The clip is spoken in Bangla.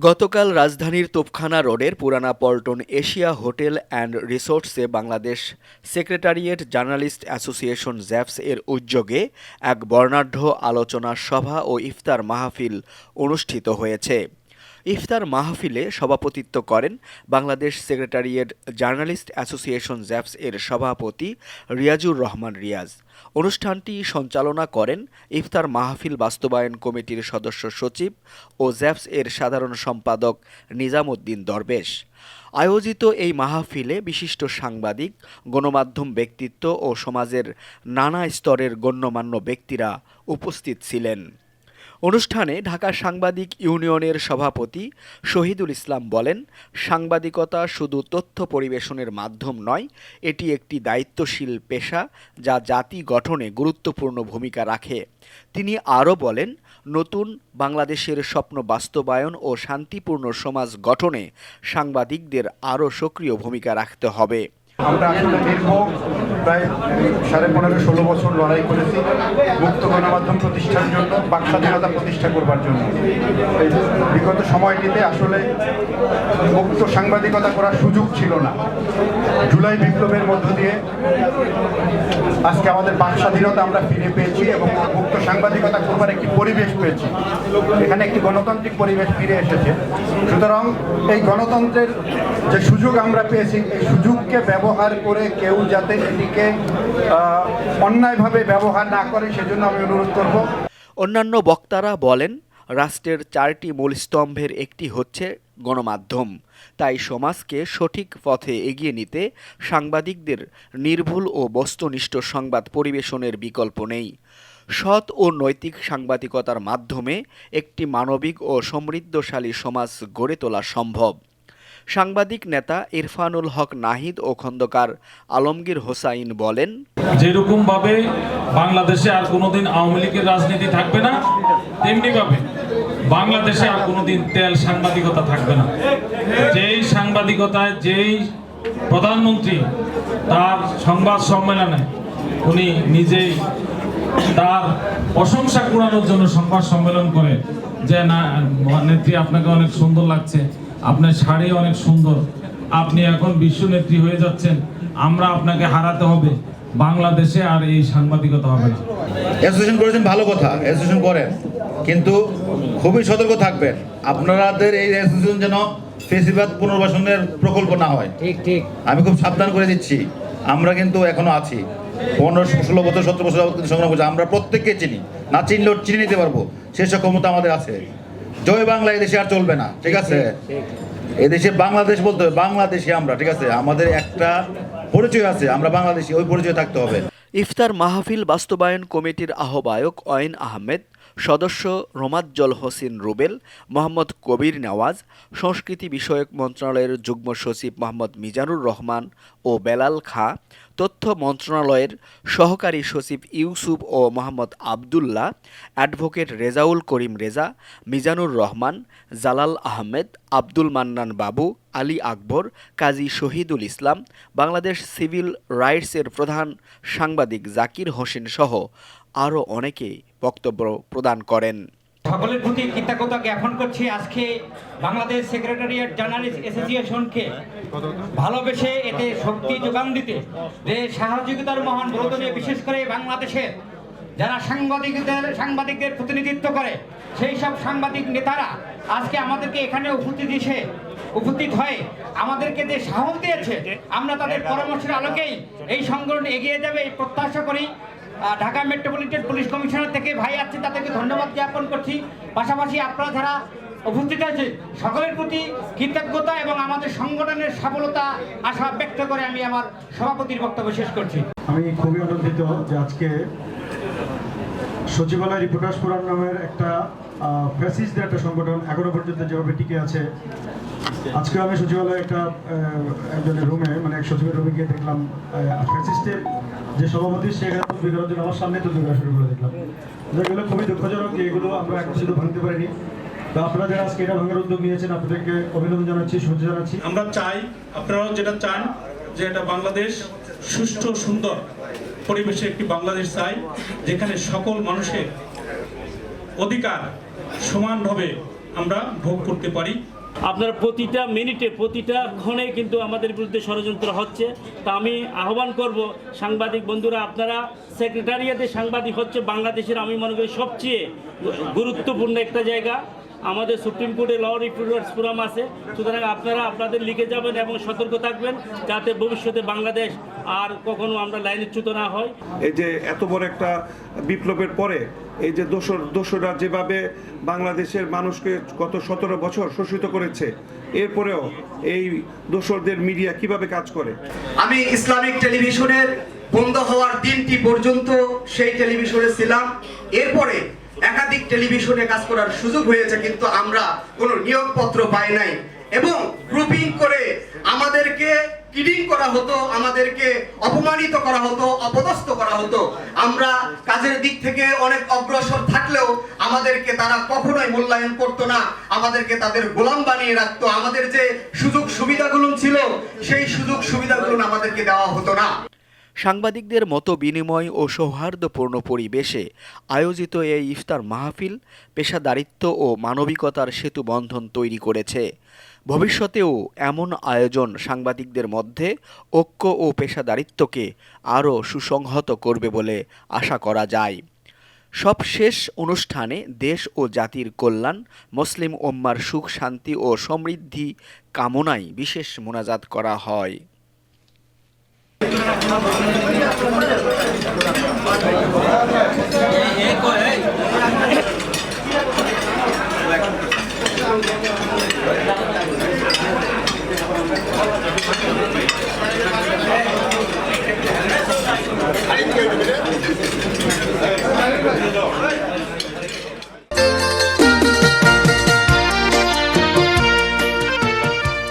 গতকাল রাজধানীর তোপখানা রোডের Purana Paltan Asia hotel and রিসোর্টসে Bangladesh secretariat journalist association জ্যাপস এর উদ্যোগে এক বর্ণাঢ্য আলোচনা সভা ও ইফতার মাহফিল অনুষ্ঠিত হয়েছে। ইফতার মাহফিলে সভাপতিত্ব করেন বাংলাদেশ সেক্রেটারিয়েট জার্নালিস্ট অ্যাসোসিয়েশন জ্যাপস এর সভাপতি রিয়াজুর রহমান রিয়াজ। অনুষ্ঠানটি সঞ্চালনা করেন ইফতার মাহফিল বাস্তবায়ন কমিটির সদস্য সচিব ও জ্যাপস এর সাধারণ সম্পাদক নিজামুদ্দিন দরবেশ। আয়োজিত এই মাহফিলে বিশিষ্ট সাংবাদিক, গণমাধ্যম ব্যক্তিত্ব ও সমাজের নানা স্তরের গণ্যমান্য ব্যক্তিরা উপস্থিত ছিলেন। অনুষ্ঠানে ঢাকা সাংবাদিক ইউনিয়নের সভাপতি শহীদুল ইসলাম বলেন, সাংবাদিকতা শুধু তথ্য পরিবেশনের মাধ্যম নয়, এটি একটি দায়িত্বশীল পেশা যা জাতি গঠনে গুরুত্বপূর্ণ ভূমিকা রাখে। তিনি আরও বলেন, নতুন বাংলাদেশের স্বপ্ন বাস্তবায়ন ও শান্তিপূর্ণ সমাজ গঠনে সাংবাদিকদের আরও সক্রিয় ভূমিকা রাখতে হবে। আমরা প্রায় সাড়ে পনেরো ষোলো বছর লড়াই করেছি মুক্ত গণমাধ্যম প্রতিষ্ঠার জন্য, বাক স্বাধীনতা প্রতিষ্ঠা করবার জন্য। বিগত সময়টিতে আসলে মুক্ত সাংবাদিকতা করার সুযোগ ছিল না। জুলাই বিপ্লবের মধ্য দিয়ে আজকে আমাদের বাক স্বাধীনতা আমরা ফিরে পেয়েছি এবং মুক্ত সাংবাদিকতা করবার একটি পরিবেশ পেয়েছি। এখানে একটি গণতান্ত্রিক পরিবেশ ফিরে এসেছে। সুতরাং এই গণতন্ত্রের যে সুযোগ আমরা পেয়েছি, এই সুযোগকে ব্যবহার করে কেউ যাতে এটিকে আহ, অন্যায়ভাবে ব্যবহার না করে সেজন্য আমি অনুরোধ করব। অন্যান্য বক্তারা বলেন রাষ্ট্রের চারটি মূল স্তম্ভের একটি হচ্ছে গণমাধ্যম। তাই সমাজকে সঠিক পথে এগিয়ে নিতে সাংবাদিকদের নির্ভুল ও বস্তুনিষ্ঠ সংবাদ পরিবেশনের বিকল্প নেই। সৎ ও নৈতিক সাংবাদিকতার মাধ্যমে একটি মানবিক ও সমৃদ্ধশালী সমাজ গড়ে তোলা সম্ভব। সাংবাদিক নেতা ইরফানুল হক নাহিদ ও খন্দকার আলমগীর হোসাইন বলেন যেরকম ভাবে বাংলাদেশে আর কোনোদিন আওয়ামী লীগের রাজনীতি থাকবে না তেমনি ভাবে বাংলাদেশে আর কোনোদিন তেল সাংবাদিকতা থাকবে না। যেই সাংবাদিকতায় যেই প্রধানমন্ত্রী তার সংবাদ সম্মেলনে উনি নিজেই তার প্রশংসা কুড়ানোর জন্য সংবাদ সম্মেলন করে যে, না, নেত্রী, আপনাকে অনেক সুন্দর লাগছে। আপনার শাড়ি অনেক সুন্দর। আপনি এখন বিশ্ব নেত্রী হয়ে যাচ্ছেন। আমরা আপনাকে হারাতে হবে। বাংলাদেশে আর এই সাংবাদিকতা হবে না। অ্যাসোসিয়েশন করেছেন ভালো কথা। অ্যাসোসিয়েশন করেন। কিন্তু খুবই সতর্ক থাকবেন। আপনাদের এই অ্যাসোসিয়েশন যেন ফেসিবাদ পুনর্বাসনের প্রকল্প না হয়। ঠিক ঠিক। আমি খুব সাবধান করে দিচ্ছি। আমরা কিন্তু এখনও আছি। পনেরো ষোলো বছর সতেরো বছর সংগ্রাম করছি। আমরা প্রত্যেককে চিনি। না চিনলেও চিনে নিতে পারব। সেই সব ক্ষমতা আমাদের আছে। জয় বাংলা এদেশে আর চলবে না ঠিক আছে? এদেশে বাংলাদেশ বলতে হবে বাংলাদেশে আমরা ঠিক আছে? আমাদের একটা পরিচয় আছে আমরা বাংলাদেশি ওই পরিচয় থাকতে হবে। ইফতার মাহফিল বাস্তবায়ন কমিটির আহ্বায়ক অয়েন আহমেদ সদস্য রোমাজ্জল হোসেন রুবেল, মোহাম্মদ কবির নওয়াজ, সংস্কৃতি বিষয়ক মন্ত্রণালয়ের যুগ্ম সচিব মোহাম্মদ মিজানুর রহমান ও বেলাল খা, তথ্য মন্ত্রণালয়ের সহকারী সচিব ইউসুফ ও মোহাম্মদ আবদুল্লাহ, অ্যাডভোকেট রেজাউল করিম রেজা, মিজানুর রহমান, জালাল আহমেদ, আব্দুল মান্নান বাবু, আলী আকবর, কাজী শহীদুল ইসলাম, বাংলাদেশ সিভিল রাইটসের প্রধান সাংবাদিক জাকির হোসেন সহ আরও অনেকেই বক্তব্য প্রদান করেন। সকলের প্রতি কৃতজ্ঞতা জ্ঞাপন করছি আজকে বাংলাদেশ সেক্রেটারিয়েট জার্নালিস্ট অ্যাসোসিয়েশনকে ভালোবেসে এতে শক্তি যোগান দিতে, যে সাহসিকতার মহান বোধনে বিশেষ করে বাংলাদেশের যারা সাংবাদিকদের সাংবাদিকদের প্রতিনিধিত্ব করে, সেই সব সাংবাদিক নেতারা আজকে আমাদেরকে এখানে উপস্থিত এসে, উপস্থিত হয়ে আমাদেরকে যে সাহস দিয়েছে, আমরা তাদের পরামর্শের আলোকেই এই সংগঠন এগিয়ে যাবে, এই প্রত্যাশা করি। ঢাকা মেট্রোপলিটন পুলিশ কমিশনার থেকে ভাই আছে, তাদেরকে ধন্যবাদ জ্ঞাপন করছি। পাশাপাশি আপনারা যারা উপস্থিত আছে সকলের প্রতি কৃতজ্ঞতা এবং আমাদের সংগঠনের সফলতা আশা ব্যক্ত করে আমি আমার সভাপতির বক্তব্য শেষ করছি। আমি খুবই আনন্দিত যে আজকে সচিবালয় রিপোর্টার্স ফোরাম নামের একটা ফ্যাসিস্ট একটা সংগঠন এখনও পর্যন্ত যেভাবে টিকে আছে। আজকে আমি সচিবালয়ে একটা একজনের রুমে মানে এক সচিবের রুমে গিয়ে দেখলাম ফ্যাসিস্টের যে সভাপতি, সে এখানে তদবির করার আমার সামনে তদবির করা শুরু করে দেখলাম যেগুলো খুবই দুঃখজনক যে এগুলো আমরা এখন শুধু ভাঙতে পারিনি। তো আপনারা যারা আজকে এটা ভাঙার উদ্যোগ নিয়েছেন, আপনাদেরকে অভিনন্দন জানাচ্ছি, শুভেচ্ছা জানাচ্ছি। আমরা চাই, আপনারাও যেটা চান, যে এটা বাংলাদেশ সুষ্ঠু, সুন্দর পরিবেশে একটি বাংলাদেশ চাই, যেখানে সকল মানুষের অধিকার সমানভাবে আমরা ভোগ করতে পারি। আপনার প্রতিটা মিনিটে, প্রতিটা ক্ষণে কিন্তু আমাদের বিরুদ্ধে ষড়যন্ত্র হচ্ছে। তা আমি আহ্বান করব, সাংবাদিক বন্ধুরা, আপনারা সেক্রেটারিয়াতে সাংবাদিক হচ্ছে, বাংলাদেশের আমি মনে করি সবচেয়ে গুরুত্বপূর্ণ একটা জায়গা। আমাদের সুপ্রিম কোর্টে ল রিপোর্টার্স ফোরাম আছে। সুতরাং আপনারা আপনাদের লিখে যাবেন এবং সতর্ক থাকবেন যাতে ভবিষ্যতে বাংলাদেশ আর কখনো আমরা লাইনচ্যুত না হয় এই যে এত বড় একটা বিপ্লবের পরে এই যে দোসর দোসররা যেভাবে বাংলাদেশের মানুষকে গত সতেরো বছর শোষিত করেছে এরপরেও এই দোসরদের মিডিয়া কীভাবে কাজ করে? আমি ইসলামিক টেলিভিশনের বন্ধ হওয়ার দিনটি পর্যন্ত সেই টেলিভিশনে ছিলাম। এরপরে একাধিক টেলিভিশনে কাজ করার সুযোগ হয়েছে, কিন্তু আমরা কোনো নিয়োগপত্র পাই নাই। এবং গ্রুপিং করে আমাদেরকে কিডিং করা হতো, আমাদেরকে অপমানিত করা হতো, অপদস্থ করা হতো। আমরা কাজের দিক থেকে অনেক অগ্রসর থাকলেও আমাদেরকে তারা কখনোই মূল্যায়ন করতো না, আমাদেরকে তাদের গোলাম বানিয়ে রাখতো। আমাদের যে সুযোগ সুবিধাগুলো ছিল, সেই সুযোগ সুবিধাগুলো আমাদেরকে দেওয়া হতো না। সাংবাদিকদের মতো বিনিময় ও সৌহার্দ্যপূর্ণ পরিবেশে আয়োজিত এই ইফতার মাহফিল পেশাদারিত্ব ও মানবিকতার সেতু বন্ধন তৈরি করেছে। ভবিষ্যতেও এমন আয়োজন সাংবাদিকদের মধ্যে ঐক্য ও পেশাদারিত্বকে আরও সুসংহত করবে বলে আশা করা যায়। সবশেষ অনুষ্ঠানে দেশ ও জাতির কল্যাণ, মুসলিম ওম্মার সুখ, শান্তি ও সমৃদ্ধি কামনায় বিশেষ মোনাজাত করা হয়। আইন